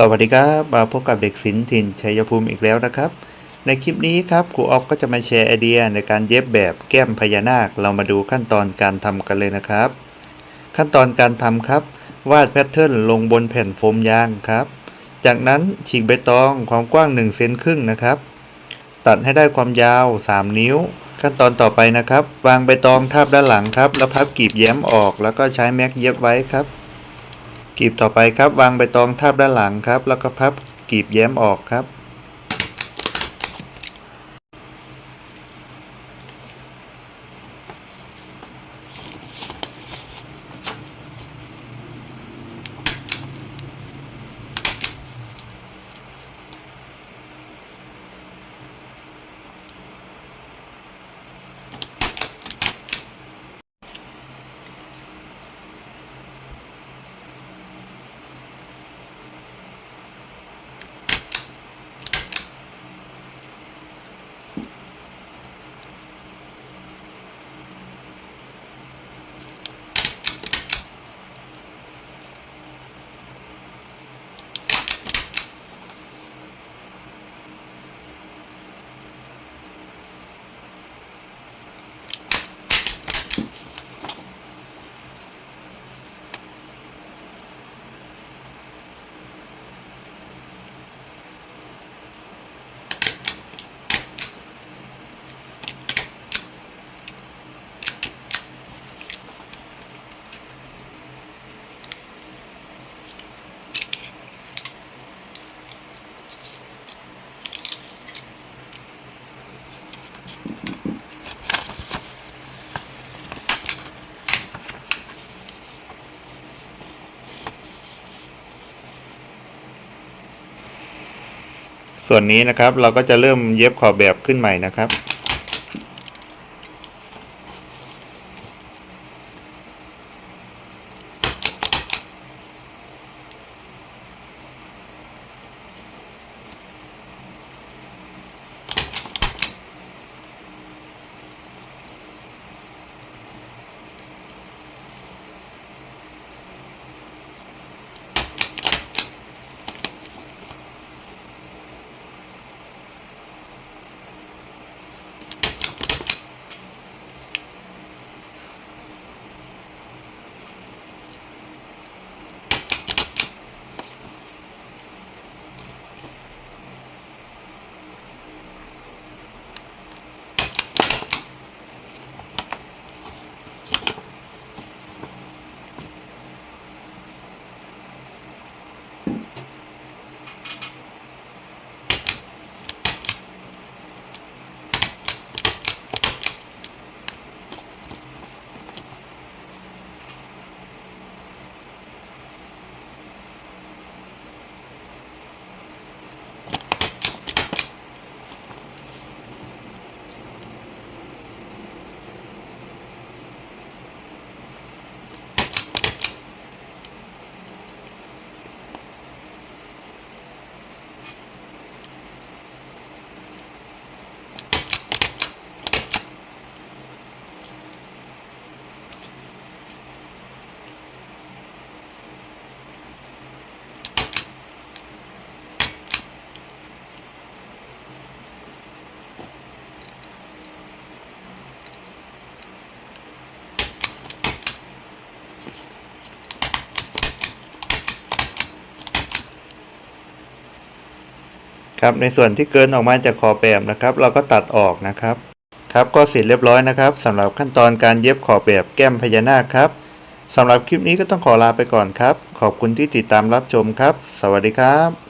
สวัสดีครับ มาพบกับเด็กศิลป์ถิ่นชัยภูมิอีกแล้วนะครับ ในคลิปนี้ครับครูออฟก็จะมาแชร์ไอเดียในการเย็บแบบแก้มพญานาค เรามาดูขั้นตอนการทำกันเลยนะครับ ขั้นตอนการทำครับ วาดแพทเทิร์นลงบนแผ่นโฟมยางครับ จากนั้นฉีกใบตองความกว้าง1เซนครึ่งนะครับ ตัดให้ได้ความยาว 3 นิ้ว ขั้นตอนต่อไปนะครับ วางใบตองทาบด้านหลังครับ แล้วพับกลีบแย้มออก แล้วก็ใช้แม็กเย็บไว้ครับ กลีบต่อไปครับ วางใบตองทาบด้านหลังครับ แล้วก็พับกลีบแย้มออกครับ ส่วนนี้นะครับเราก็จะเริ่มเย็บขอบแบบขึ้นใหม่นะครับ ครับ ในส่วนที่เกินออกมาจากขอบแบบนะครับ เราก็ตัดออกนะครับ ครับก็เสร็จเรียบร้อยนะครับสำหรับขั้นตอนการเย็บขอบแบบแก้มพญานาคครับสำหรับคลิปนี้ก็ต้องขอลาไปก่อนครับ ขอบคุณที่ติดตามรับชมครับ สวัสดีครับ